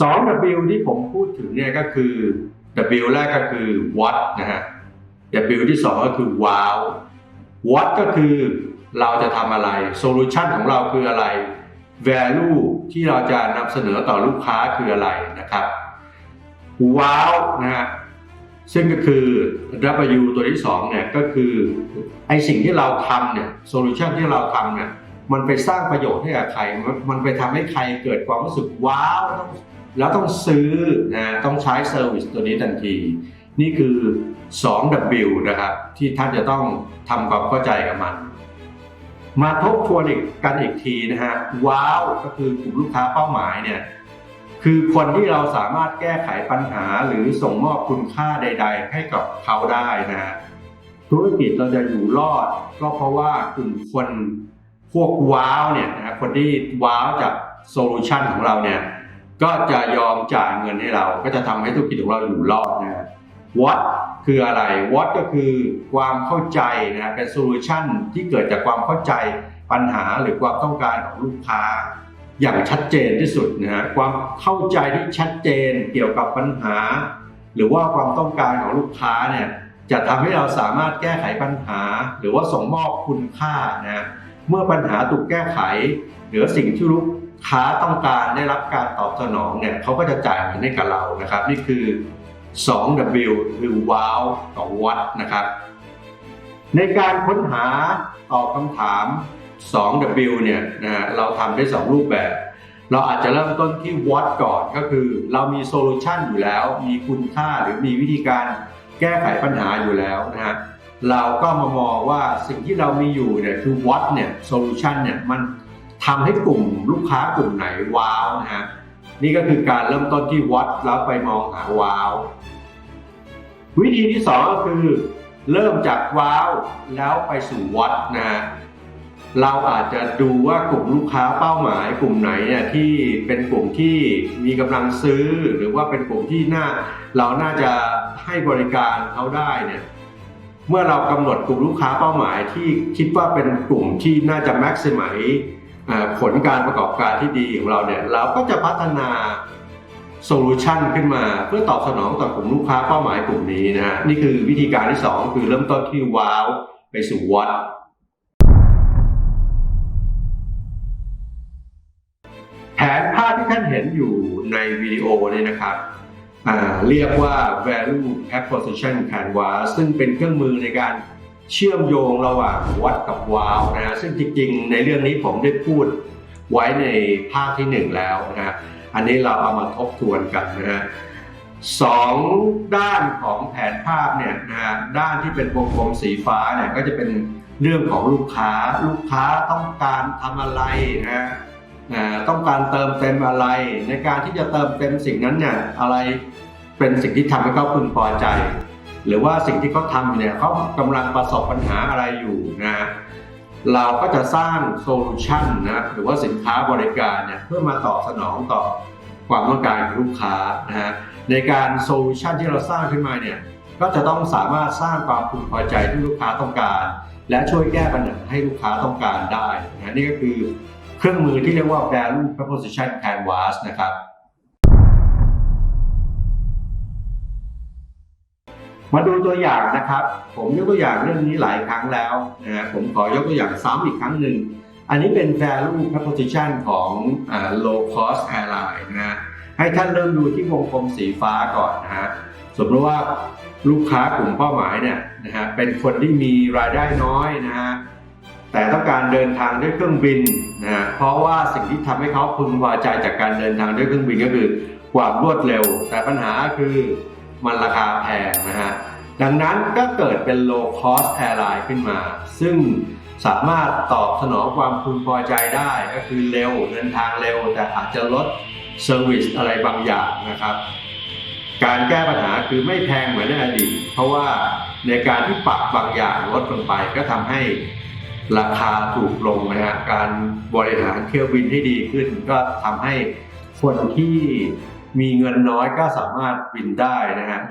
สอง W ที่ผมพูดถึงเนี่ยก็คือ W แรกก็คือ what นะฮะ W ที่สองก็คือ wow what ก็คือเราจะทำอะไร solution ของเราคืออะไร value ที่เราจะนำเสนอต่อลูกค้าคืออะไรนะครับ wow นะฮะซึ่งก็คือ W ตัวที่สองเนี่ยก็คือไอสิ่งที่เราทำเนี่ยโซลูชันที่เราทำเนี่ยมันไปสร้างประโยชน์ให้กับใคร มันมันไปทำให้ใครเกิดความรู้สึกว้าวต้อง แล้วต้องซื้อนะต้องใช้เซอร์วิสตัวนี้ทันที นี่คือ 2W นะครับ ที่ท่านจะต้องทำความเข้าใจกับมัน มาทบทวนอีกกันอีกทีนะฮะว้าวก็คือกลุ่มลูกค้าเป้าหมายเนี่ยคือคนที่เราสามารถแก้ไขปัญหาหรือส่งมอบคุณค่าใด ๆ ให้กับเขาได้นะฮะธุรกิจเราจะอยู่รอด ก็เพราะว่ากลุ่มคนพวกว้าวเนี่ยนะฮะคนที่ว้าวจากโซลูชันของเราเนี่ย ก็จะยอมจ่ายเงินให้เรา ก็จะทำให้ธุรกิจของเราอยู่รอดนะฮะ what คืออะไร what ก็คือความเข้าใจนะเป็นโซลูชันที่เกิดจากความเข้าใจปัญหาหรือความต้องการของลูกค้า อย่างชัดเจนที่สุดนะฮะความเข้าใจที่ชัดเจนเกี่ยวกับปัญหา หรือว่าความต้องการของลูกค้าเนี่ยจะทำให้เราสามารถแก้ไขปัญหา หรือว่าส่งมอบคุณค่านะเมื่อปัญหาถูกแก้ไข หรือสิ่งที่ลูก ค้าต้องการได้รับการตอบสนองเนี่ยเขาก็จะจ่ายเงินให้กับเรานะครับ นี่คือ 2W คือ wow กับ what นะครับ ในการค้นหาตอบคำถาม 2W เนี่ยนะฮะเราทำได้ 2 รูปแบบ เราอาจจะเริ่มต้นที่ what ก่อนก็คือเรามีโซลูชันอยู่แล้ว มีคุณค่าหรือมีวิธีการแก้ไขปัญหาอยู่แล้วนะฮะเราก็มามองว่าสิ่งที่เรามีอยู่เนี่ยคือ what เนี่ยโซลูชันเนี่ยมัน ทำให้กลุ่มลูกค้ากลุ่มไหนว้าวนะฮะนี่ก็คือการเริ่มต้นที่ what แล้วไปมองหาว้าว วิธีที่สองก็คือ เริ่มจากว้าวแล้วไปสู่วัดนะฮะเราอาจจะดูว่ากลุ่มลูกค้าเป้าหมายกลุ่มไหนเนี่ยที่เป็นกลุ่มที่มีกำลังซื้อ หรือว่าเป็นกลุ่มที่น่าเราน่าจะให้บริการเขาได้เนี่ยเมื่อเรากำหนดกลุ่มลูกค้าเป้าหมายที่คิดว่าเป็นกลุ่มที่น่าจะแม็กซิมัย ผลการประกอบการที่ดีของเราเนี่ยเราก็จะพัฒนาโซลูชันขึ้นมาเพื่อตอบสนองต่อกลุ่มลูกค้าเป้าหมายกลุ่มนี้นะฮะนี่คือวิธีการที่ 2 คือเริ่มต้นที่ว้าวไปสู่วัดแผนภาพที่ท่านเห็นอยู่ในวิดีโอเนี่ยนะครับเรียกว่า value acquisition canvas ซึ่งเป็นเครื่องมือในการ เชื่อมโยงระหว่างวัดกับวาวนะฮะซึ่งจริงๆ ในเรื่องนี้ผมได้พูดไว้ในภาคที่หนึ่งแล้วนะฮะอันนี้เราเอามาทบทวนกันนะฮะสองด้านของแผนภาพเนี่ยนะฮะด้านที่เป็นวงกลมสีฟ้าเนี่ยก็จะเป็นเรื่องของลูกค้า ลูกค้าต้องการทำอะไรนะฮะต้องการเติมเต็มอะไร ในการที่จะเติมเต็มสิ่งนั้นเนี่ยอะไรเป็นสิ่งที่ทำให้เขาพึงพอใจ หรือว่าสิ่งที่เขาทำอยู่เนี่ยเขากำลังประสบปัญหาอะไรอยู่นะฮะเราก็จะสร้างโซลูชันนะหรือว่าสินค้าบริการเนี่ยเพื่อมาตอบสนองต่อความต้องการของลูกค้านะฮะในการโซลูชันที่เราสร้างขึ้นมาเนี่ยก็จะต้องสามารถสร้างความพึงพอใจที่ลูกค้าต้องการ และช่วยแก้ปัญหาให้ลูกค้าต้องการได้นะนี่ก็คือเครื่องมือที่เรียกว่า value proposition canvas นะครับ มาดูตัวอย่างนะครับ ผมยกตัวอย่างเรื่องนี้หลายครั้งแล้วนะผมขอยกตัวอย่างซ้ำอีกครั้งหนึ่ง อันนี้เป็น value proposition ของ low cost airline นะฮะให้ท่านเริ่มดูที่วงกลมสีฟ้าก่อนนะฮะสมมติว่าลูกค้ากลุ่มเป้าหมายเนี่ยนะฮะเป็นคนที่มีรายได้น้อยนะฮะแต่ต้องการเดินทางด้วยเครื่องบินนะฮะเพราะว่าสิ่งที่ทำให้เขาพึงพอใจจากการเดินทางด้วยเครื่องบินก็คือความรวดเร็ว แต่ปัญหาคือ มันราคาแพงนะฮะ ดังนั้นก็เกิดเป็น low cost airline ขึ้นมา ซึ่งสามารถตอบสนองความพึงพอใจได้ก็คือเร็วเดินทางเร็ว แต่อาจจะลดเซอร์วิสอะไรบางอย่างนะครับ การแก้ปัญหาคือไม่แพงเหมือนในอดีต เพราะว่าในการที่ปรับบางอย่างลดลงไปก็ทำให้ราคาถูกลงนะฮะการบริหารเที่ยวบินให้ดีขึ้น ก็ทำให้คนที่ มีเงินน้อยก็สามารถบินได้นะฮะ